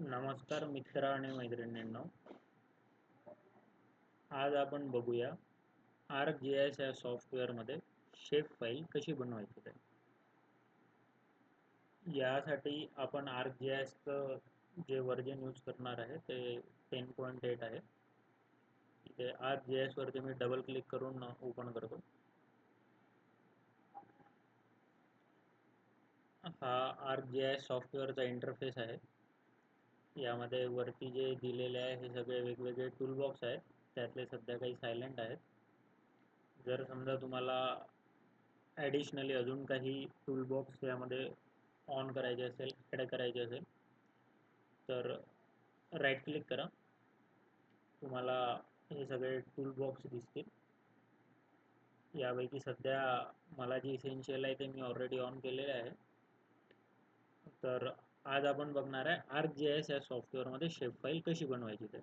नमस्कार मित्र आणि मैत्रिणींनो. आज आपण बघूया आर जी एस या सॉफ्टवेअरमध्ये शेप फाईल कशी बनवायची ते. यासाठी आपण आर जी एसचं जे वर्जन यूज करणार आहे ते टेन पॉईंट एट आहे. इथे आर जी एसवरती मी डबल क्लिक करून ओपन करतो. हा आर जी एस सॉफ्टवेअरचा इंटरफेस आहे. यामध्ये वरती जे दिलेले आहे हे सगळे वेगवेगळे टूलबॉक्स आहेत. त्यातले सध्या काही सायलेंट आहेत. जर समजा तुम्हाला ॲडिशनली अजून काही टूलबॉक्स यामध्ये ऑन करायचे असेल ॲड करायचे असेल तर राईट क्लिक करा. तुम्हाला हे सगळे टूलबॉक्स दिसतील. यापैकी सध्या मला जी इसेन्शियल आहे ते मी ऑलरेडी ऑन केलेले आहे. तर आज आपण बघणार आहे आर्क जी एस या सॉफ्टवेअरमध्ये शेप फाईल कशी बनवायची ते.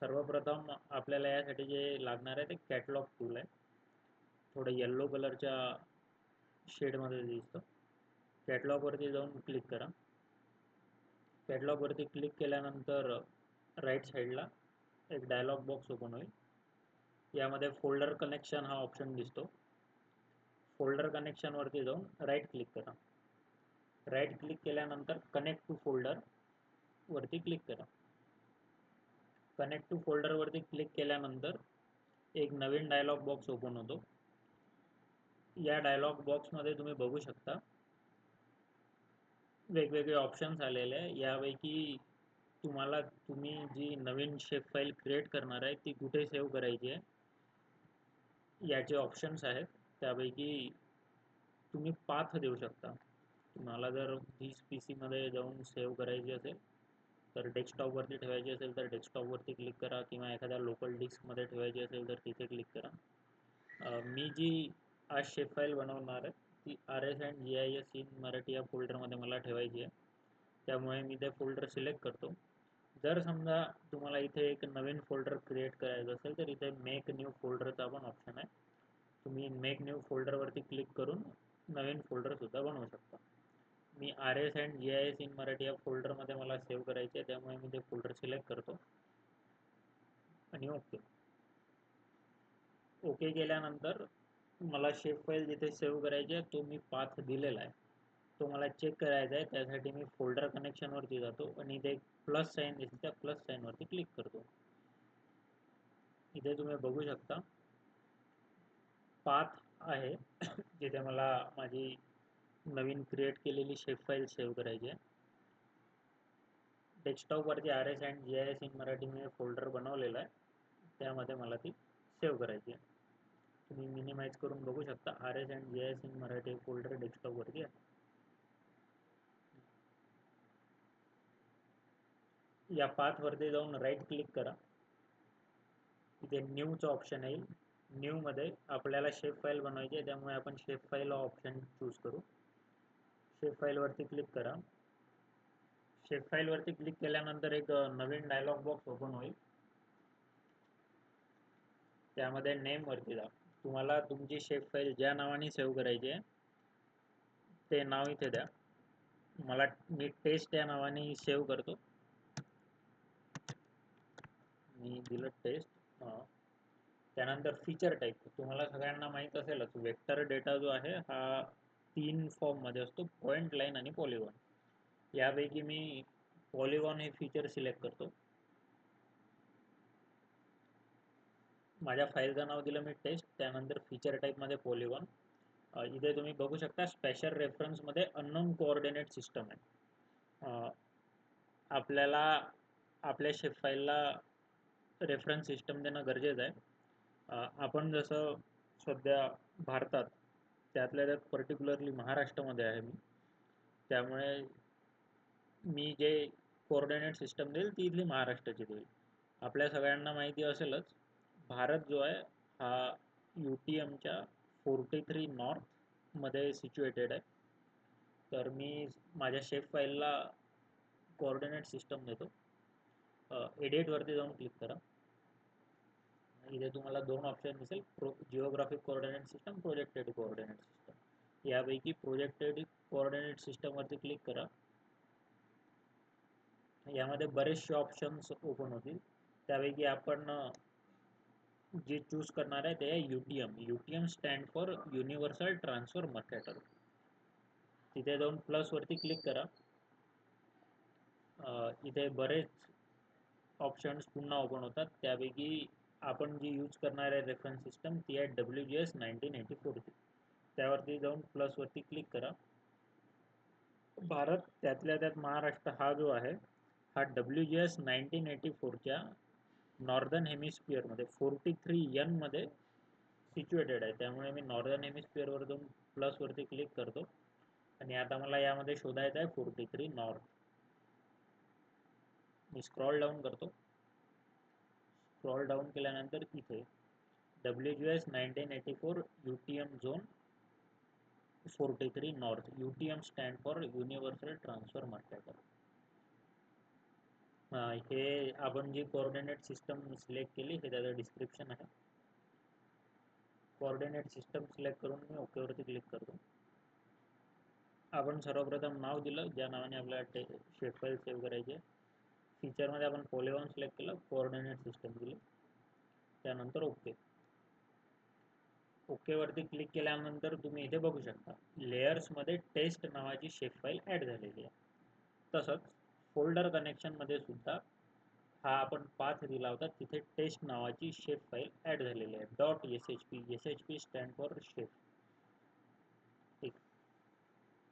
सर्वप्रथम आपल्याला यासाठी जे लागणार आहे ते कॅटलॉग टूल आहे. थोडं येल्लो कलरच्या शेडमध्ये दिसतं. कॅटलॉगवरती जाऊन क्लिक करा. कॅटलॉगवरती क्लिक केल्यानंतर राईट साईडला एक डायलॉग बॉक्स ओपन होईल. यामध्ये फोल्डर कनेक्शन हा ऑप्शन दिसतो. फोल्डर कनेक्शनवरती जाऊन राईट क्लिक करा. राईट क्लिक केल्यानंतर कनेक्ट टू फोल्डर वरती क्लिक करा. कनेक्ट टू फोल्डर वरती क्लिक केल्यानंतर एक नवीन डायलॉग बॉक्स ओपन होतो. या डायलॉग बॉक्समध्ये तुम्ही बघू शकता वेगवेगळे ऑप्शन्स आलेले आहे. यापैकी तुम्हाला तुम्ही जी नवीन शेप फाईल क्रिएट करणार आहे ती कुठे सेव्ह करायची आहे याचे ऑप्शन्स आहेत. त्यापैकी तुम्ही पाथ देऊ शकता. तुम्हाला जर तीस पी सीमध्ये जाऊन सेव्ह करायची असेल तर डेस्कटॉपवरती ठेवायची असेल तर डेस्कटॉपवरती क्लिक करा किंवा एखाद्या लोकल डिस्कमध्ये ठेवायची असेल तर तिथे क्लिक करा. मी जी आज शेप फाईल बनवणार आहे ती R S and G I S in Marathi या फोल्डरमध्ये मला ठेवायची आहे. त्यामुळे मी ते फोल्डर सिलेक्ट करतो. जर समजा तुम्हाला इथे एक नवीन फोल्डर क्रिएट करायचं असेल तर इथे मेक न्यू फोल्डरचा पण ऑप्शन आहे. तुम्ही मेक न्यू फोल्डरवरती क्लिक करून नवीन फोल्डरसुद्धा बनवू शकता. मी R S and G I S in Marathi या फोल्डरमध्ये मला सेव्ह करायचे आहे त्यामुळे मी ते फोल्डर सिलेक्ट करतो. आणि ओके ओके केल्यानंतर मला शेप फाईल जिथे सेव्ह करायची आहे तो मी पाथ दिलेला आहे. तो मला चेक करायचा आहे त्यासाठी मी फोल्डर कनेक्शनवरती जातो आणि इथे एक प्लस साईन दिसते त्या प्लस साईनवरती क्लिक करतो. इथे तुम्ही बघू शकता. पाथ आहे जिथे मला माझी नवीन क्रिएट केलेली शेप फाईल सेव्ह करायची आहे. डेस्कटॉपवरती R S and G I S in Marathi me folder बनवलेला आहे. त्यामध्ये मला ती सेव्ह करायची आहे. तुम्ही मिनिमाइज करून बघू शकता R S and G I S in Marathi folder डेस्कटॉपवरती आहे. या पाथवरती जाऊन राईट क्लिक करा. इथे न्यूचं ऑप्शन येईल न्यूमध्ये आपल्याला शेप फाईल बनवायची आहे त्यामुळे आपण शेप फाईल ऑप्शन चूज करू. शेप फाईलवरती क्लिक करा. शेप फाईलवरती क्लिक केल्यानंतर एक नवीन डायलॉग बॉक्स ओपन होईल. त्यामध्ये नेमवरती जा. तुम्हाला तुमची शेप फाईल ज्या नावाने सेव्ह करायची आहे ते नाव इथे द्या. मला मी टेस्ट या नावाने सेव्ह करतो. मी दिलं टेस्ट त्यानंतर फीचर टाईप तुम्हाला सगळ्यांना माहीत असेलच. वेक्टर डेटा जो आहे हा तीन फॉर्ममध्ये असतो पॉईंट लाईन आणि पॉलिगॉन यापैकी मी पॉलिगॉन हे फीचर सिलेक्ट करतो. माझ्या फाईलचं नाव दिलं मी टेस्ट त्यानंतर फीचर टाईपमध्ये पॉलिगॉन इथे तुम्ही बघू शकता स्पेशल रेफरन्समध्ये अननोन कोऑर्डिनेट सिस्टम आहे. आपल्याला आपल्या शेफ फाईलला रेफरन्स सिस्टम देणं गरजेचं आहे. आपण जसं सध्या भारतात त्यातल्या त्यात पर्टिक्युलरली महाराष्ट्रामध्ये आहे मी. त्यामुळे मी जे कोऑर्डिनेट सिस्टम देईल ती इथली महाराष्ट्राची देईल. आपल्या सगळ्यांना माहिती असेलच भारत जो आहे हा यू टी एमच्या फोर्टी थ्री नॉर्थमध्ये सिच्युएटेड आहे. तर मी माझ्या शेफ फाईलला कोऑर्डिनेट सिस्टम देतो. एडिटवरती जाऊन क्लिक करा. इथे तुम्हाला दोन ऑप्शन दिसेल. Pro geographic coordinate system projected coordinate system यापैकी प्रोजेक्टेड कोऑर्डिनेट सिस्टमवरती क्लिक करा. यामध्ये बरेचसे ऑप्शन्स ओपन होतील. त्यापैकी आपण जे चूज करणार आहे ते आहे U T M U T M stand for universal transfer mercator तिथे जाऊन प्लसवरती क्लिक करा. इथे बरेच ऑप्शन्स पुन्हा ओपन होतात. त्यापैकी आपण जी यूज करणार आहे रेफरन्स सिस्टम ती आहे W G S nineteen eighty फोरची त्यावरती जाऊन प्लसवरती क्लिक करा. भारत त्यातल्या त्यात महाराष्ट्र हा जो आहे हा W G S nineteen eighty फोरच्या northern हेमिस्फिअरमध्ये फोर्टी थ्री यनमध्ये सिच्युएटेड आहे. त्यामुळे मी नॉर्दर्न हेमिस्फिअरवर जाऊन प्लसवरती क्लिक करतो. आणि आता मला यामध्ये शोधायचं आहे फोर्टी थ्री नॉर्थ मी स्क्रॉल डाऊन करतो. स्क्रॉल डाऊन केल्यानंतर इथे W G S nineteen eighty four U T M zone forty three north U T M stand for universal transfer mercator हे आपण जी कोऑर्डिनेट सिस्टम सिलेक्ट केली हे त्याचं description आहे. कोऑर्डिनेट सिस्टम सिलेक्ट करून मी ओकेवरती क्लिक करतो. आपण सर्वप्रथम नाव दिलं ज्या नावाने आपल्याला टे शेप फाईल सेव्ह करायची आहे. फीचरमध्ये आपण पॉलिगॉन सिलेक्ट केलं कोऑर्डिनेट सिस्टम दिली. त्यानंतर ओके ओकेवरती क्लिक केल्यानंतर तुम्ही इथे बघू शकता लेयर्समध्ये टेस्ट नावाची शेप फाईल ॲड झालेली आहे. तसंच फोल्डर कनेक्शनमध्ये सुद्धा हा आपण पाथ दिला होता तिथे टेस्ट नावाची शेप फाईल ॲड झालेली आहे. Dot S H P S H P stand for shape ठीक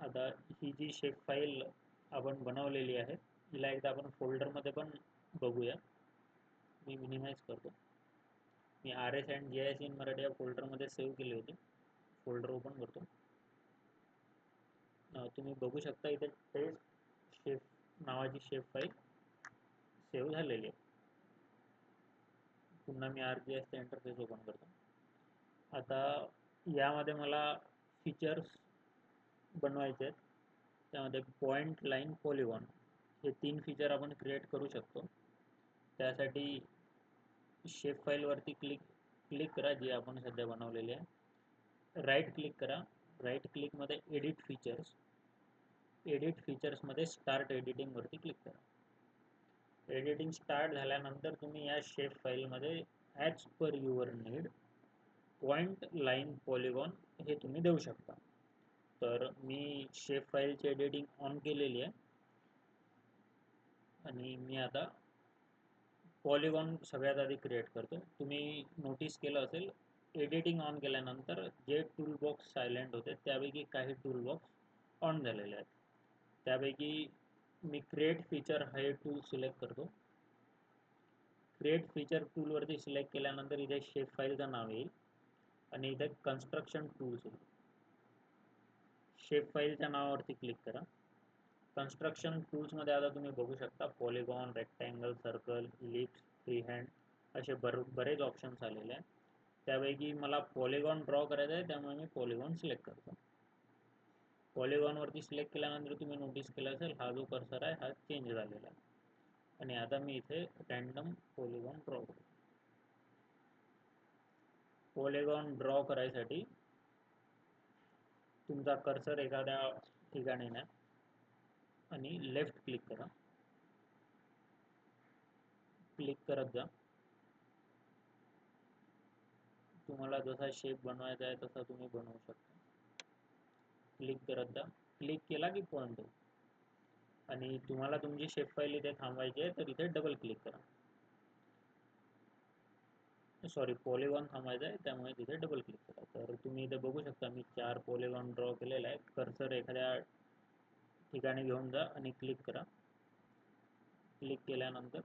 आता ही जी शेप फाईल आपण बनवलेली आहे हिला एकदा आपण फोल्डरमध्ये पण बघूया. मी मिनिमाइज करतो. मी R S and J S in Marathi या फोल्डरमध्ये सेव्ह केले होते. फोल्डर ओपन करतो. तुम्ही बघू शकता इथे टेस्ट शेफ नावाची शेफ फाईल सेव्ह झालेली आहे. पुन्हा मी आर जी एसचा इंटरफेस ओपन करतो. आता यामध्ये मला फीचर्स बनवायचे आहेत. त्यामध्ये पॉईंट लाईन पॉलिगॉन हे तीन फीचर आपण क्रिएट करू शकतो. त्यासाठी शेप फाईलवरती क्लिक क्लिक करा जी आपण सध्या बनवलेली आहे. राईट क्लिक करा. राईट क्लिकमध्ये एडिट फीचर्स एडिट फीचर्समध्ये स्टार्ट एडिटिंगवरती क्लिक करा. एडिटिंग स्टार्ट झाल्यानंतर तुम्ही या शेप फाईलमध्ये as per your need point line polygon हे तुम्ही देऊ शकता. तर मी शेप फाईलची एडिटिंग ऑन केलेली आहे. आणि मी आता पॉलिगॉन सगळ्यात आधी क्रिएट करतो. तुम्ही नोटीस केलं असेल एडिटिंग ऑन केल्यानंतर जे टूल बॉक्स सायलेंट होते त्यापैकी काही टूल बॉक्स ऑन झालेले आहेत. त्यापैकी मी क्रिएट फीचर हे टूल सिलेक्ट करतो. क्रिएट फीचर टूलवरती सिलेक्ट केल्यानंतर इथे शेप फाईलचं नाव येईल आणि इथे कन्स्ट्रक्शन टूल्स येईल. शेप फाईलच्या नावावरती क्लिक करा. कन्स्ट्रक्शन टूल्समध्ये आता तुम्ही बघू शकता. Polygon rectangle circle ellipse freehand असे बर बरेच ऑप्शन्स आलेले आहेत. त्यापैकी मला पॉलिगॉन ड्रॉ करायचं आहे त्यामुळे मी पॉलिगॉन सिलेक्ट करतो. पॉलिगॉनवरती सिलेक्ट केल्यानंतर तुम्ही नोटीस केलं असेल हा जो कर्सर आहे हा चेंज झालेला आहे. आणि आता मी इथे रँडम पॉलिगॉन ड्रॉ करतो. पॉलिगॉन ड्रॉ करायसाठी तुमचा कर्सर एखाद्या ठिकाणी ना आणि लेफ्ट क्लिक करा. क्लिक करत जा. तुम्हाला जसा शेप बनवायचा आहे तसा तुम्ही बनवू शकता. क्लिक करत जा. क्लिक केला की पॉईंट होईल आणि तुम्हाला तुमची शेप फाईल इथे थांबवायची आहे तर इथे डबल क्लिक करा. सॉरी पॉलिगॉन थांबायचं आहे त्यामुळे तिथे डबल क्लिक करा. तर तुम्ही इथे बघू शकता मी चार पॉलिगॉन ड्रॉ केलेला आहे. कर्सर एखाद्या ठिकाणी घेऊन जा आणि क्लिक करा. क्लिक केल्यानंतर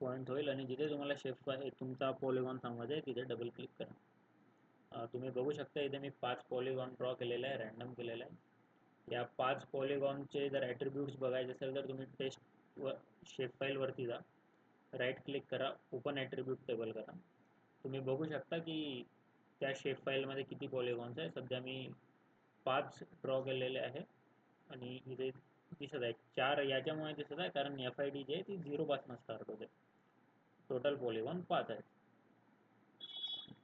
पॉईंट होईल आणि जिथे तुम्हाला शेप तुमचा पॉलिगॉन थांबवायचा आहे तिथे डबल क्लिक करा. तुम्ही बघू शकता इथे मी पाच पॉलिगॉन ड्रॉ केलेला आहे रॅन्डम केलेला आहे. या पाच पॉलिगॉनचे जर ॲट्रिब्यूट्स बघायचे असेल तर तुम्ही टेस्ट व शेप फाईलवरती जा. राईट क्लिक करा ओपन ॲट्रिब्यूट टेबल करा. तुम्ही बघू शकता की त्या शेप फाईलमध्ये किती पॉलिगॉन्स आहे सध्या मी पाच ड्रॉ केलेले आहे. आणि इथे दिसत आहे. चार याच्यामुळे दिसत आहे. कारण एफ आय डी जी आहे ती झिरोपासून स्टार्ट होते. टोटल पॉलिगॉन पाच आहे.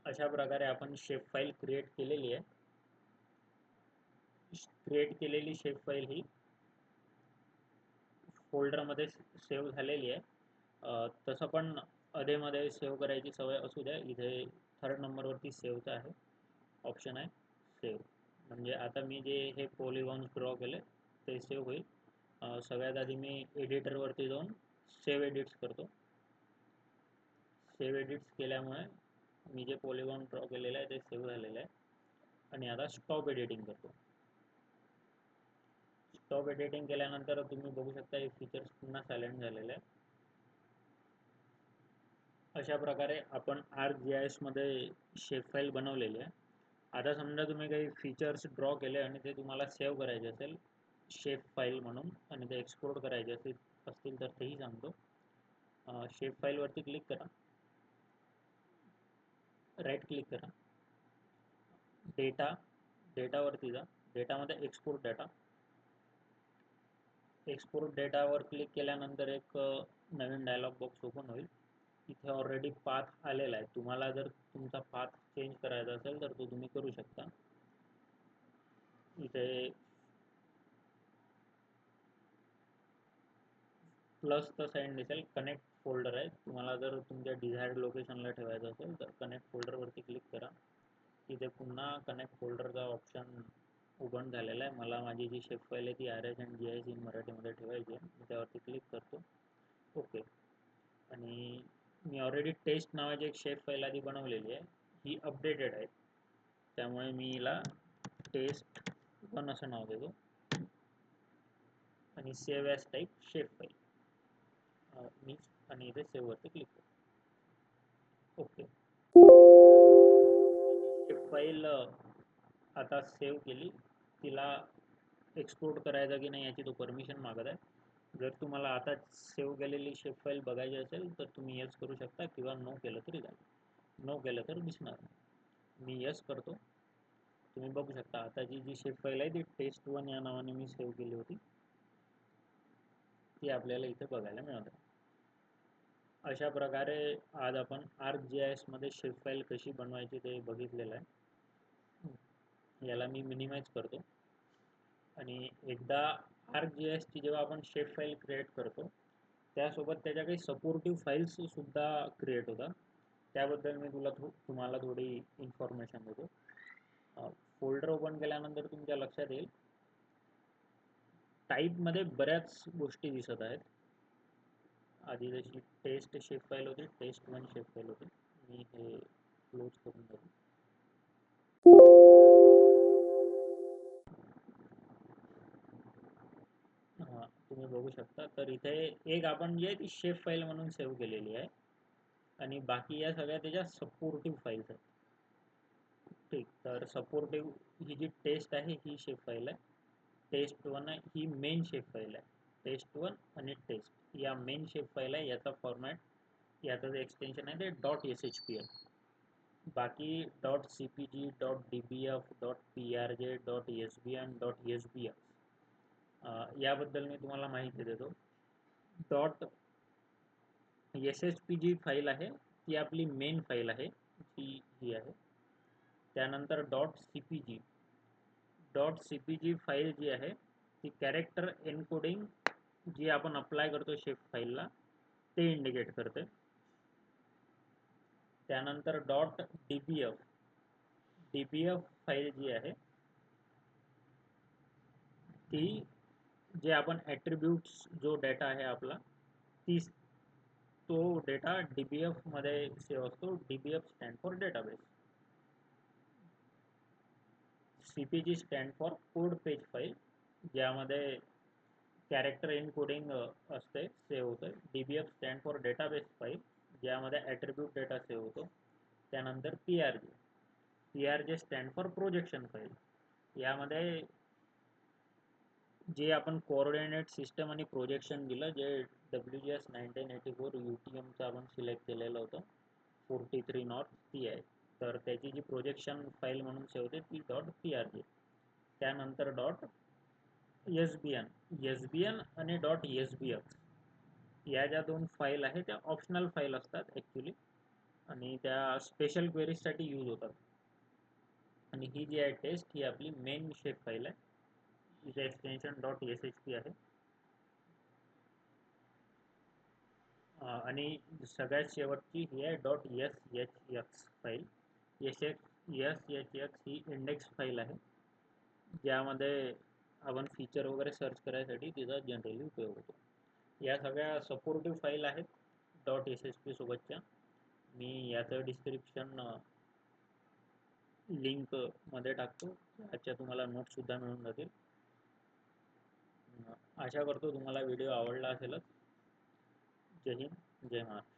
अशा प्रकारे आपण शेप फाईल क्रिएट केलेली आहे. क्रिएट केलेली शेप फाईल ही फोल्डरमध्ये सेव्ह झालेली आहे. तसं पण अधेमध्ये सेव्ह करायची सवय असू द्या. इथे थर्ड नंबरवरती सेव्हचं आहे. ऑप्शन आहे सेव्ह म्हणजे आता मी जे हे पॉलिगॉन्स ड्रॉ केले ते सेव्ह होईल. सगळ्यात आधी मी एडिटरवरती जाऊन सेव्ह एडिट्स करतो. सेव्ह एडिट्स केल्यामुळे मी जे पॉलिगॉन ड्रॉ केलेलं आहे ते सेव्ह झालेलं आहे. आणि आता स्टॉप एडिटिंग करतो. स्टॉप एडिटिंग केल्यानंतर तुम्ही बघू शकता हे फीचर्स पुन्हा सायलेंट झालेले आहे अशा प्रकारे आपण आर जी आय एसमध्ये शेप फाईल बनवलेली आहे. आता समजा तुम्ही काही फीचर्स ड्रॉ केले आणि ते तुम्हाला सेव्ह करायचे असेल शेप फाईल म्हणून आणि ते एक्सपोर्ट करायचे असेल असतील तर तेही सांगतो. शेप फाईलवरती क्लिक करा. राईट क्लिक करा. डेटा डेटावरती जा. डेटामध्ये एक्सपोर्ट डेटा एक्सपोर्ट डेटावर क्लिक केल्यानंतर एक नवीन डायलॉग बॉक्स ओपन होईल. इथे ऑलरेडी पाथ आलेला आहे. तुम्हाला जर तुमचा पाथ चेंज करायचा असेल तर तो तुम्ही करू शकता. इथे प्लसचं साईन दिसेल कनेक्ट फोल्डर आहे. तुम्हाला जर तुमच्या डिझायर्ड लोकेशनला ठेवायचं असेल तर कनेक्ट फोल्डरवरती क्लिक करा. इथे पुन्हा कनेक्ट फोल्डरचा ऑप्शन ओपन झालेला आहे. मला माझी जी शेप फाईल आहे ती R S and G I in मराठीमध्ये ठेवायची आहे. मी त्यावरती क्लिक करतो. ओके आणि मी ऑलरेडी टेस्ट नावाची एक शेप फाईल आधी बनवलेली आहे ही अपडेटेड आहे. त्यामुळे मी हिला टेस्ट वन असं नाव देतो. आणि save as type shape file मी आणि इथे सेव्हवरती क्लिक करतो ओके शेप फाईल आता सेव्ह केली. तिला एक्सपोर्ट करायचा की नाही याची तो परमिशन मागत आहे. जर तुम्हाला आता सेव्ह केलेली शेप फाईल बघायची असेल तर तुम्ही यस करू शकता किंवा नो केलं तरी चालेल. नो केलं तर दिसणार मी यस करतो. तुम्ही बघू शकता आता जी जी शेप फाईल आहे ती टेस्ट वन या नावाने मी सेव्ह केली होती. ती आपल्याला इथे बघायला मिळत आहे. अशा प्रकारे आज आपण आर जी आय एसमध्ये शेप फाईल कशी बनवायची ते बघितलेलं आहे. याला मी मिनिमाइज करतो. आणि एकदा आर्क जी एस ची जेव्हा आपण शेप फाईल क्रिएट करतो त्यासोबत त्याच्या काही सपोर्टिव्ह फाईल्स सुद्धा क्रिएट होतात. त्याबद्दल मी तुला थो तुम्हाला थोडी इन्फॉर्मेशन देतो. फोल्डर ओपन केल्यानंतर तुमच्या लक्षात येईल. टाईपमध्ये बऱ्याच गोष्टी दिसत आहेत. आधी जशी टेस्ट शेप फाईल होती टेस्ट वन शेप फाईल होती. मी हे क्लोज करून देतो. तुम्ही बघू शकता. तर इथे एक आपण जी आहे ती शेफ फाईल म्हणून सेव्ह केलेली आहे. आणि बाकी या सगळ्या त्याच्या सपोर्टिव्ह फाईल्स आहेत. ठीक तर सपोर्टिव्ह ही जी टेस्ट आहे ही शेप फाईल आहे. टेस्ट वन आहे ही मेन शेप फाईल आहे. टेस्ट वन आणि टेस्ट या मेन शेप फाईल आहे याचा फॉर्मॅट याचं जे एक्सटेन्शन आहे ते डॉट एस एच पी आहे. बाकी dot C P G dot D B F dot P R J dot S B N dot S B F याबद्दल मी तुम्हाला माहिती देतो. Dot S S P G file आहे. ती आपली मेन फाईल आहे. ती ही आहे. त्यानंतर dot C P G dot C P G file जी आहे ती कॅरेक्टर एनकोडिंग जी आपण अप्लाय करतो शेप फाईलला ते इंडिकेट करते. त्यानंतर dot D B F D B F file जी आहे ती जे आपण ॲट्रिब्यूट्स जो डेटा आहे आपला ती तो डेटा डी बी एफमध्ये सेव्ह असतो D B F stand for database C P G stand for code page file ज्यामध्ये कॅरेक्टर इनकोडिंग असते सेव्ह होतं D B F stand for database file ज्यामध्ये ॲट्रिब्यूट डेटा सेव्ह होतो. त्यानंतर P R J P R J stand for projection file यामध्ये जे आपण coordinate system आणि प्रोजेक्शन दिलं जे W G S nineteen eighty four U T एमचं आपण सिलेक्ट केलेलं होतं फोर्टी थ्री नॉट ती आहे तर त्याची जी प्रोजेक्शन फाईल म्हणून सेव्ह होते ती डॉट पी आर जे त्यानंतर dot S B N S B N आणि डॉट एस बी एफ या ज्या दोन फाईल आहेत त्या ऑप्शनल फाईल असतात ॲक्च्युली आणि त्या स्पेशल क्वेरीजसाठी यूज होतात. आणि ही जी आहे टेस्ट ही आपली मेन शेप फाईल आहे. तिचा extension dot S H P आहे. आणि सगळ्यात शेवटची ही आहे dot S H X file S X S H X ही इंडेक्स फाईल आहे. ज्यामध्ये आपण फीचर वगैरे सर्च करायसाठी तिचा जनरली उपयोग होतो. या सगळ्या सपोर्टिव्ह फाईल आहेत डॉट एस एस पी सोबतच्या. मी याचं डिस्क्रिप्शन लिंकमध्ये टाकतो. याच्या तुम्हाला नोट्ससुद्धा मिळून जातील. आशा करतो तुम्हाला व्हिडिओ आवडला असेलच. जय हिंद जय महाराष्ट्र.